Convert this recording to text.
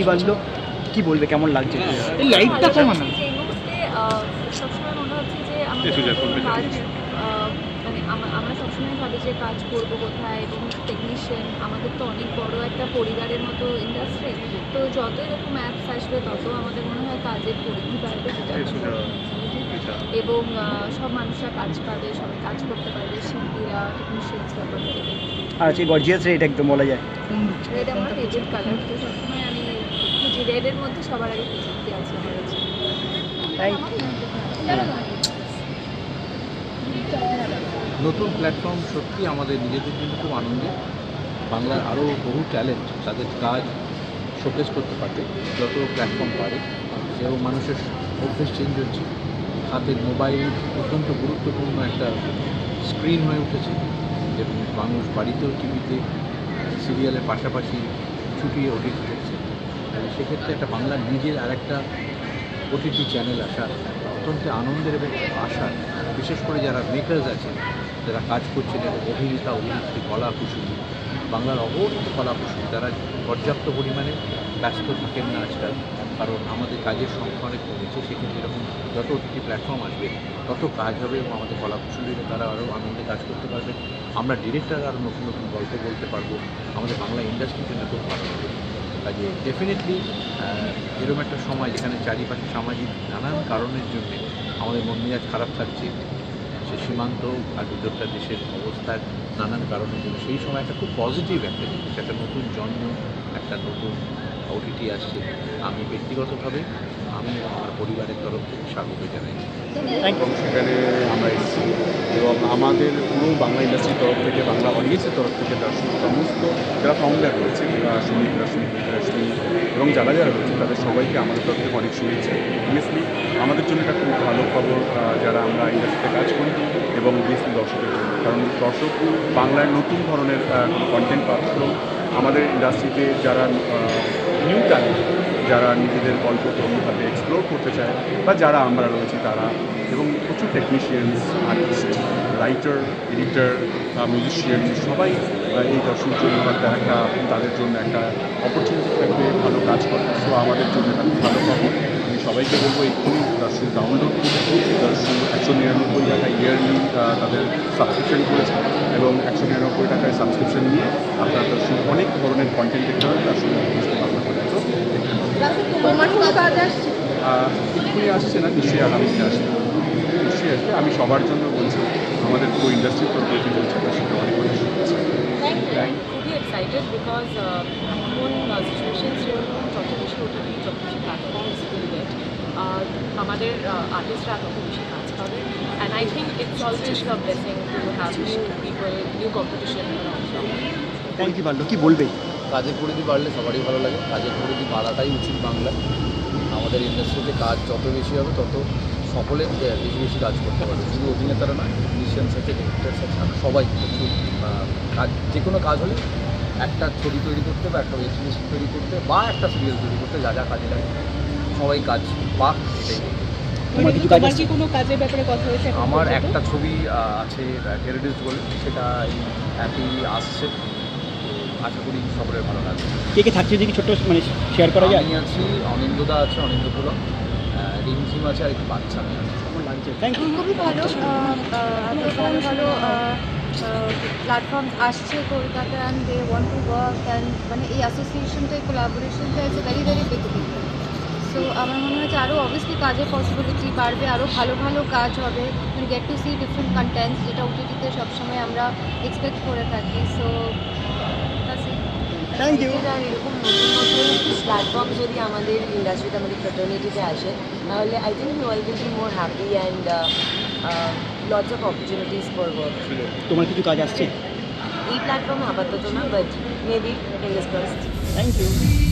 পরিধি বাড়লো কি বলবে কেমন লাগছে? লাইটটা কমানো? যে সবসময় মনে হচ্ছে যে যা যা। মানে আমরা সবসময় ভাবি যে কাজ করব কোথায় এবং টেকনিশিয়ান আমাদের তো অনেক বড় একটা পরিবারের মতো ইন্ডাস্ট্রি তো যত এরকম অ্যাপস আসবে তত আমাদের মনে হয় কাজের পরিধি বাড়বে যা। এটা। এবং সব মানুষরা কাজ পাবে সবাই কাজ করতে পারবে শিল্পীরা টেকনিশিয়ানসরা প্রত্যেকে আর আজকে গর্জিয়াস রেট একদম বলা যায়। রেড আমার ফেভারিট কালার তো সবসময় আমি রেডের মধ্যে সবার আগে আছে নতুন প্ল্যাটফর্ম সত্যি আমাদের নিজেদের জন্য খুব আনন্দের। বাংলার আরও বহু ট্যালেন্ট তাদের কাজ শোকেস করতে পারবে যত প্ল্যাটফর্ম পারে। এবং মানুষের অভ্যেস চেঞ্জ হচ্ছে। হাতের মোবাইল অত্যন্ত গুরুত্বপূর্ণ একটা স্ক্রিন হয়ে উঠেছে। এবং মানুষ বাড়িতেও টিভিতে সিরিয়ালের পাশাপাশি ছুটিয়ে ওটিটি তাহলে সেক্ষেত্রে একটা বাংলার নিজের আর একটা ওটিটি চ্যানেল আসা অত্যন্ত আনন্দের এবং আশার, বিশেষ করে যারা মেকার্স আছেন, যারা কাজ করছেন অভিনেতা, অভিনেত্রী, কলা কুশলী, বাংলার অগণিত কলা কুশলী তারা পর্যাপ্ত পরিমাণে ব্যস্ত থাকেন না আজকাল, কারণ আমাদের কাজের সংখ্যা অনেক কমেছে, সেক্ষেত্রে এরকম যত ওটিটি প্ল্যাটফর্ম আসবে, তত কাজ হবে এবং আমাদের কলা কুশলীরা, তারা আরও আনন্দে কাজ করতে পারবে। আমরা ডিরেক্টর আরও নতুন নতুন গল্প বলতে পারব, আমাদের বাংলা ইন্ডাস্ট্রির জন্য খুব ভালো কাজে ডেফিনেটলি এরকম একটা সময় যেখানে চারিপাশে সামাজিক নানান কারণের জন্য আমাদের মন মেজাজ খারাপ থাকছে, সে সীমান্ত আর ভিতরটা দেশের অবস্থার নানান কারণের জন্য, সেই সময় একটা খুব পজিটিভ একটা জিনিস, একটা নতুন জন্ম, একটা নতুন ওটিটি আসছে আমি ব্যক্তিগতভাবে আমি এবং আমার পরিবারের তরফ থেকে স্বাগত জানাই। এবং সেখানে আমরা এসেছি এবং আমাদের পুরো বাংলা ইন্ডাস্ট্রির তরফ থেকে বাংলা অডিয়েন্সের তরফ থেকে তার সমস্ত যারা ফাউন্ডার রয়েছে সুমিত রশ্মি রশ্মি এবং যারা যারা রয়েছে তাদের সবাইকে আমাদের তরফ থেকে অনেক শুভেচ্ছা। অবভিয়াসলি আমাদের জন্য এটা খুব ভালো খবর যারা আমরা ইন্ডাস্ট্রিতে কাজ করি এবং অবভিয়াসলি দর্শকের জন্য। কারণ দর্শক বাংলার নতুন ধরনের কন্টেন্ট পাচ্ছে এবং আমাদের ইন্ডাস্ট্রিতে যারা নিউ ট্যালেন্ট যারা নিজেদের গল্পকে অন্যভাবে এক্সপ্লোর করতে চায় বা যারা আমরা রয়েছি তারা, এবং প্রচুর technicians artist writer editor musician সবাই এই দর্শক জন্য একটা, তাদের জন্য একটা অপরচুনিটি থাকবে, ভালো কাজ করে সো আমাদের জন্য একটা ভালো খবর। আমি সবাইকে বলব এক্ষুনি দর্শক ডাউনলোড করতে দর্শক একশো নিরানব্বই টাকা ইয়ারলি তাদের সাবস্ক্রিপশন করেছে এবং একশো নিরানব্বই টাকায় সাবস্ক্রিপশন নিয়ে ধরনের কন্টেন্ট দেখতে হবে তার সঙ্গে বুঝতে আহ, এক্ষুনি আসছে? না নিশ্চয়ই আগামীতে আসবে নিশ্চয়ই আসবে আমি সবার জন্য বলছি আমাদের পুরো ইন্ডাস্ট্রির তরফ থেকে বলছি তার সাথে অনেক অনেক শুভেচ্ছা। যত বেশি প্ল্যাটফর্মস উইল গেট আমাদের আর্টিস্টরা তত বেশি কাজ পাবে। And I think it's always a blessing to have new people new competition thank you বাড়লো? কি বলবে? কাজের পরিধি বাড়লে সবারই ভালো লাগে। কাজের পরিধি বাড়াটাই উচিত বাংলা আমাদের ইন্ডাস্ট্রিতে কাজ যত বেশি হবে তত সকলে বেশি বেশি কাজ করতে পারবে। শুধু অভিনেতারা নয় মিউজিশিয়ানস আছে ডিরেক্টার্স আছে সবাই প্রচুর কাজ যে কোনো কাজ হলে একটা ছবি তৈরি করতে বা একটা ওয়েব সিরিজ তৈরি করতে বা একটা সিরিয়াল তৈরি করতে যা যা কাজে লাগে। সবাই কাজ বা কথা আমার একটা ছবি আছে হেরিটেজ বলে সেটা এই অ্যাপই আসছে আশা করি সকলের ভালো লাগবে। কে কে থাকছে যদি ছোট্ট মানে শেয়ার করা যায়। আমি আছি অনিন্দদা আছে অনিন্দপুরম রিমঝিম আছে আর একটু বাচ্চা আমি আছি। খুবই ভালো এত ভালো ভালো প্ল্যাটফর্ম আসছে Kolkata and they want to work and মানে এই অ্যাসোসিয়েশনটা এই কোলাবোরেশনটা is very very big thing so আমার মনে হয় যে আরও অবভিয়াসলি কাজের পসিবিলিটি বাড়বে আরও ভালো ভালো কাজ হবে। Will get to see different contents যেটা ওটিটিতে সবসময় আমরা এক্সপেক্ট করে থাকি। সো থ্যাংক ইউ আর এরকম নতুন নতুন প্ল্যাটফর্ম যদি আমাদের ইন্ডাস্ট্রিতে আমাদের ফ্রেটার্নিটিতে আসে তাহলে I think you all will be more happy and lots of opportunities for work তোমার কিছু কাজ আসছে? এই প্ল্যাটফর্মে আপাতত না but maybe in this thank you